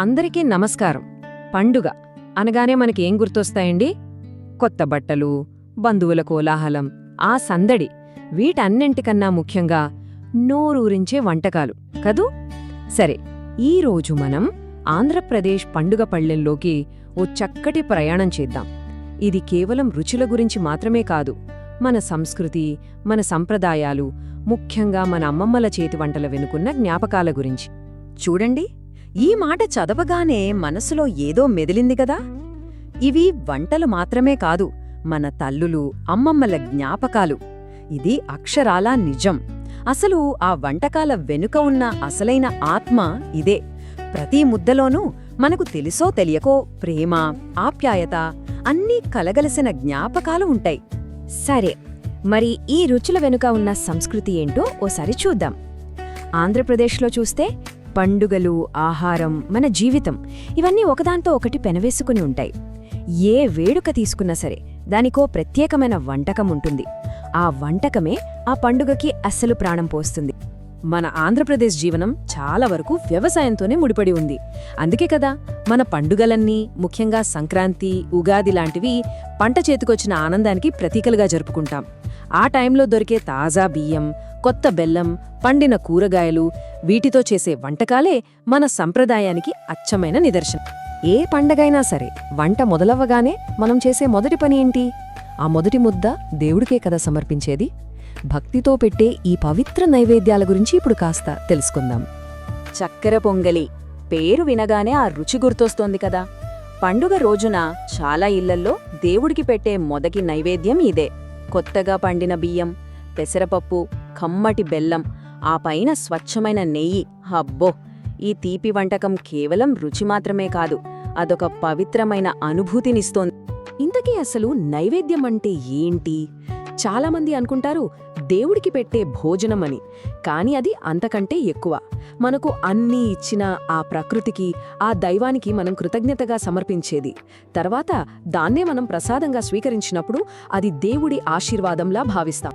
అందరికీ నమస్కారం. పండుగ. అనగానే మనకి ఏం గుర్తొస్తాయండి? కొత్త బట్టలు బంధువుల కోలాహలం ఆ సందడి. వీటన్నింటికన్నా ముఖ్యంగా నోరూరించే వంటకాలు. కదూ? సరే ఈ రోజు మనం ఆంధ్రప్రదేశ్ పండుగ పళ్ళెంలోకి ఓ చక్కటి ప్రయాణం చేద్దాం. ఇది కేవలం రుచుల గురించి మాత్రమే కాదు. మన సంస్కృతి మన సంప్రదాయాలు ముఖ్యంగా మన అమ్మమ్మల చేతి వంటల వెనుకున్న జ్ఞాపకాల గురించి. చూడండి. ఈ మాట చదవగానే మనసులో ఏదో మెదిలింది కదా ఇవి వంటలు మాత్రమే కాదు మన తల్లులు అమ్మమ్మల జ్ఞాపకాలు. ఇది అక్షరాలా నిజం. అసలు ఆ వంటకాల వెనుక ఉన్న అసలైన ఆత్మ ఇదే. ప్రతి ముద్దలోనూ మనకు తెలుసో తెలియకో ప్రేమ ఆప్యాయత అన్నీ కలగలసిన జ్ఞాపకాలు ఉంటాయి. సరే మరి ఈ రుచుల వెనుక ఉన్న సంస్కృతి ఏంటో ఓసారి చూద్దాం. ఆంధ్రప్రదేశ్లో చూస్తే పండుగలు ఆహారం మన జీవితం ఇవన్నీ ఒకదాంతో ఒకటి పెనవేసుకుని ఉంటాయి. ఏ వేడుక తీసుకున్నా సరే దానికో ప్రత్యేకమైన వంటకం ఉంటుంది. ఆ వంటకమే ఆ పండుగకి అస్సలు ప్రాణం పోస్తుంది. మన ఆంధ్రప్రదేశ్ జీవనం చాలా వరకు వ్యవసాయంతోనే ముడిపడి ఉంది. అందుకే కదా మన పండుగలన్నీ ముఖ్యంగా సంక్రాంతి ఉగాది లాంటివి పంట చేతికొచ్చిన ఆనందానికి ప్రతీకలుగా జరుపుకుంటాం. ఆ టైంలో దొరికే తాజా బియ్యం కొత్త బెల్లం పండిన కూరగాయలు వీటితో చేసే వంటకాలే మన సంప్రదాయానికి అచ్చమైన నిదర్శనం. ఏ పండగైనా సరే వంట మొదలవ్వగానే మనం చేసే మొదటి పని ఏంటి? ఆ మొదటి ముద్ద దేవుడికే కదా సమర్పించేది? భక్తితో పెట్టే ఈ పవిత్ర నైవేద్యాల గురించి ఇప్పుడు కాస్త తెలుసుకుందాం. చక్కెర పొంగలి. పేరు వినగానే ఆ రుచి గుర్తొస్తోంది కదా. పండుగ రోజున చాలా ఇళ్ళల్లో దేవుడికి పెట్టే మొదటి నైవేద్యం ఇదే. కొత్తగా పండిన బియ్యం పెసరపప్పు కమ్మటి బెల్లం ఆ పైన స్వచ్ఛమైన నెయ్యి. హబ్బో ఈ తీపి వంటకం కేవలం రుచి మాత్రమే కాదు అదొక పవిత్రమైన అనుభూతినిస్తోంది. ఇంతకీ అసలు నైవేద్యం అంటే ఏంటి? చాలామంది అనుకుంటారు దేవుడికి పెట్టే భోజనం అని కాని అది అంతకంటే ఎక్కువ. మనకు అన్నీ ఇచ్చిన ఆ ప్రకృతికి ఆ దైవానికి మనం కృతజ్ఞతగా సమర్పించేది. తర్వాత దాన్నే మనం ప్రసాదంగా స్వీకరించినప్పుడు అది దేవుడి ఆశీర్వాదంలా భావిస్తాం.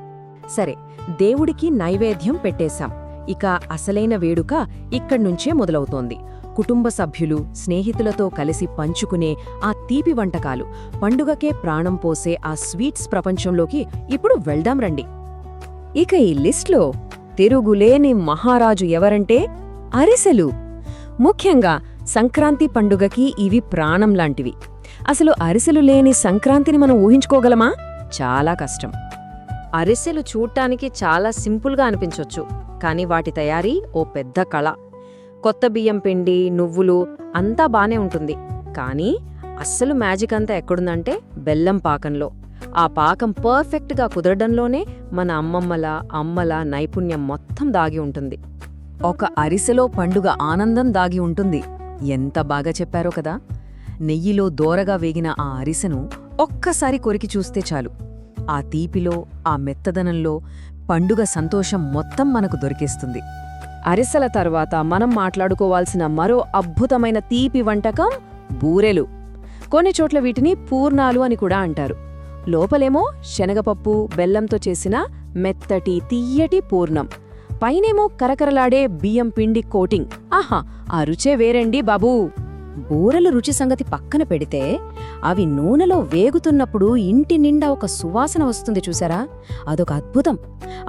సరే దేవుడికి నైవేద్యం పెట్టేశాం. ఇక అసలైన వేడుక ఇక్కడ్నుంచే మొదలవుతోంది. కుటుంబ సభ్యులు స్నేహితులతో కలిసి పంచుకునే ఆ తీపి వంటకాలు. పండుగకే ప్రాణం పోసే ఆ స్వీట్స్ ప్రపంచంలోకి ఇప్పుడు వెళ్దాం రండి. ఇక ఈ లిస్ట్లో తిరుగులేని మహారాజు ఎవరంటే అరిసెలు. ముఖ్యంగా సంక్రాంతి పండుగకి ఇవి ప్రాణం లాంటివి. అసలు అరిసెలు లేని సంక్రాంతిని మనం ఊహించుకోగలమా? చాలా కష్టం. అరిసెలు చూడటానికి చాలా సింపుల్గా అనిపించొచ్చు. కానీ వాటి తయారీ ఓ పెద్ద కళ. కొత్త బియ్యం పిండి నువ్వులు అంతా బానే ఉంటుంది. కానీ అస్సలు మ్యాజిక్ అంతా ఎక్కడుందంటే బెల్లం పాకంలో. ఆ పాకం పర్ఫెక్ట్గా కుదరడంలోనే మన అమ్మమ్మల అమ్మల నైపుణ్యం మొత్తం దాగి ఉంటుంది. ఒక అరిసెలో పండుగ ఆనందం దాగి ఉంటుంది. ఎంత బాగా చెప్పారో కదా! నెయ్యిలో దోరగా వేగిన ఆ అరిసెను ఒక్కసారి కొరికి చూస్తే చాలు. ఆ తీపిలో ఆ మెత్తదనంలో పండుగ సంతోషం మొత్తం మనకు దొరికేస్తుంది. అరిసెల తర్వాత మనం మాట్లాడుకోవాల్సిన మరో అద్భుతమైన తీపి వంటకం బూరెలు. కొన్ని చోట్ల వీటిని పూర్ణాలు అని కూడా అంటారు. లోపలేమో శనగపప్పు బెల్లంతో చేసిన మెత్తటి తీయటి పూర్ణం. పైనేమో కరకరలాడే బియ్యం పిండి కోటింగ్. ఆహా ఆ రుచే వేరండి బాబూ. బూరెలు రుచి సంగతి పక్కన పెడితే అవి నూనెలో వేగుతున్నప్పుడు ఇంటి నిండా ఒక సువాసన వస్తుంది చూసారా? అదొక అద్భుతం.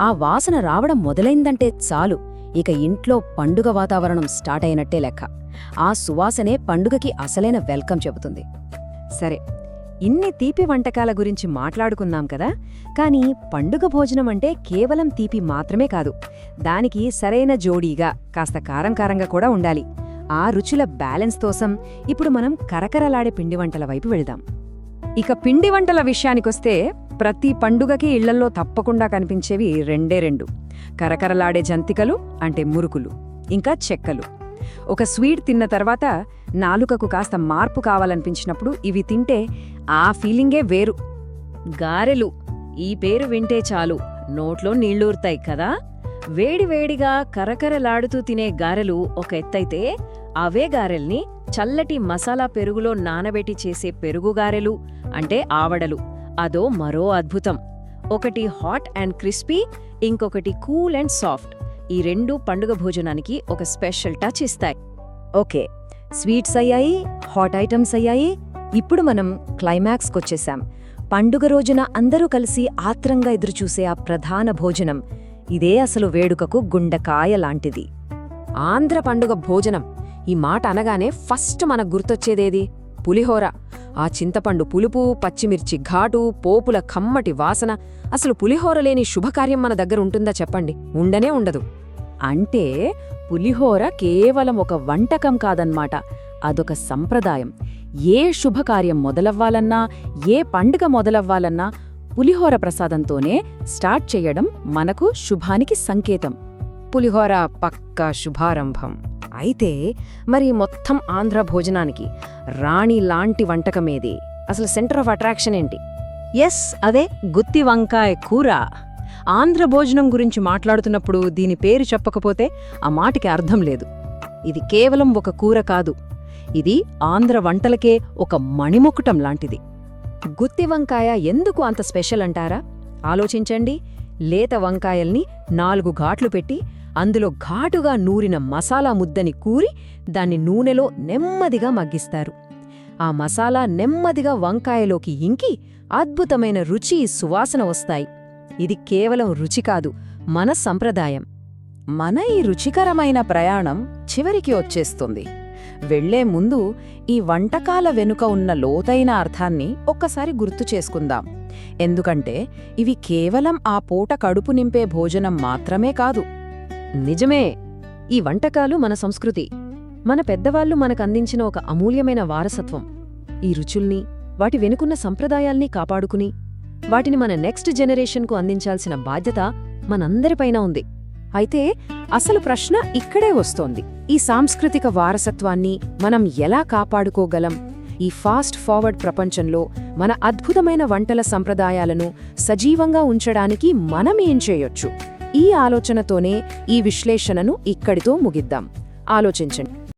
ఆ వాసన రావడం మొదలైందంటే చాలు. ఇక ఇంట్లో పండుగ వాతావరణం స్టార్ట్ అయినట్టే లెక్క. ఆ సువాసనే పండుగకి అసలైన వెల్కమ్ చెబుతుంది. సరే ఇన్ని తీపి వంటకాల గురించి మాట్లాడుకున్నాం కదా. కానీ పండుగ భోజనం అంటే కేవలం తీపి మాత్రమే కాదు. దానికి సరైన జోడీగా కాస్త కారం కారంగా కూడా ఉండాలి. ఆ రుచుల బ్యాలెన్స్ కోసం ఇప్పుడు మనం కరకరలాడే పిండి వంటల వైపు వెళదాం. ఇక పిండి వంటల విషయానికొస్తే ప్రతి పండుగకి ఇళ్ళల్లో తప్పకుండా కనిపించేవి రెండే రెండు. కరకరలాడే జంతికలు అంటే మురుకులు ఇంకా చెక్కలు. ఒక స్వీట్ తిన్న తర్వాత నాలుకకు కాస్త మార్పు కావాలనిపించినప్పుడు ఇవి తింటే ఆ ఫీలింగే వేరు. గారెలు ఈ పేరు వింటే చాలు. నోట్లో నీళ్ళూరుతాయి కదా? వేడివేడిగా కరకరలాడుతూ తినే గారెలు ఒక ఎత్తైతే అవే గారెల్ని చల్లటి మసాలా పెరుగులో నానబెట్టి చేసే పెరుగు గారెలు అంటే ఆవడలు. అదో మరో అద్భుతం. ఒకటి హాట్ అండ్ క్రిస్పీ ఇంకొకటి కూల్ అండ్ సాఫ్ట్. ఈ రెండు పండుగ భోజనానికి ఒక స్పెషల్ టచ్ ఇస్తాయి. ఓకే స్వీట్స్ అయ్యాయి హాట్ ఐటమ్స్ అయ్యాయి ఇప్పుడు మనం క్లైమాక్స్కొచ్చేసాం పండుగ రోజున అందరూ కలిసి ఆత్రంగా ఎదురుచూసే ఆ ప్రధాన భోజనం ఇదే అసలు వేడుకకు గుండకాయ లాంటిది. ఆంధ్ర పండుగ భోజనం ఈ మాట అనగానే ఫస్ట్ మనకు గుర్తొచ్చేదేది? పులిహోర. ఆ చింతపండు పులుపు పచ్చిమిర్చి ఘాటు పోపుల కమ్మటి వాసన అసలు పులిహోర లేని శుభకార్యం మన దగ్గర ఉంటుందా చెప్పండి? ఉండనే ఉండదు. అంటే పులిహోర కేవలం ఒక వంటకం కాదన్మాట. అదొక సంప్రదాయం. ఏ శుభకార్యం మొదలవ్వాలన్నా ఏ పండుగ మొదలవ్వాలన్నా పులిహోర ప్రసాదంతోనే స్టార్ట్ చేయడం మనకు శుభానికి సంకేతం. పులిహోర పక్క శుభారంభం. అయితే మరి మొత్తం ఆంధ్ర భోజనానికి రాణి లాంటి వంటకమేది అసలు సెంటర్ ఆఫ్ అట్రాక్షన్ ఏంటి? ఎస్ అదే గుత్తి వంకాయ కూర. ఆంధ్ర భోజనం గురించి మాట్లాడుతున్నప్పుడు దీని పేరు చెప్పకపోతే ఆ మాటకి అర్థం లేదు. ఇది కేవలం ఒక కూర కాదు. ఇది ఆంధ్ర వంటలకే ఒక మణిముకుటం లాంటిది. గుత్తి వంకాయ ఎందుకు అంత స్పెషల్ అంటారా? ఆలోచించండి. లేత వంకాయల్ని నాలుగు ఘాట్లు పెట్టి అందులో ఘాటుగా నూరిన మసాలా ముద్దని కూరి దాన్ని నూనెలో నెమ్మదిగా మగ్గిస్తారు. ఆ మసాలా నెమ్మదిగా వంకాయలోకి ఇంకి అద్భుతమైన రుచి సువాసన వస్తాయి. ఇది కేవలం రుచి కాదు మన సంప్రదాయం. మన ఈ రుచికరమైన ప్రయాణం చివరికి వచ్చేస్తుంది. వెళ్ళే ముందు ఈ వంటకాల వెనుక ఉన్న లోతైన అర్థాన్ని ఒక్కసారి గుర్తు చేసుకుందాం. ఎందుకంటే ఇవి కేవలం ఆ పూట కడుపు నింపే భోజనం మాత్రమే కాదు. నిజమే ఈ వంటకాలు మన సంస్కృతి. మన పెద్దవాళ్ళు మనకందించిన ఒక అమూల్యమైన వారసత్వం. ఈ రుచుల్ని వాటి వెనుకున్న సంప్రదాయాల్ని కాపాడుకుని వాటిని మన నెక్స్ట్ జనరేషన్కు అందించాల్సిన బాధ్యత మనందరిపైన ఉంది. అయితే అసలు ప్రశ్న ఇక్కడే వస్తోంది. ఈ సాంస్కృతిక వారసత్వాన్ని మనం ఎలా కాపాడుకోగలం? ఈ ఫాస్ట్ ఫార్వర్డ్ ప్రపంచంలో మన అద్భుతమైన వంటల సంప్రదాయాలను సజీవంగా ఉంచడానికి మనం ఏం చేయొచ్చు? ఈ ఆలోచనతోనే ఈ విశ్లేషణను ఇక్కడితో ముగిద్దాం. ఆలోచించండి.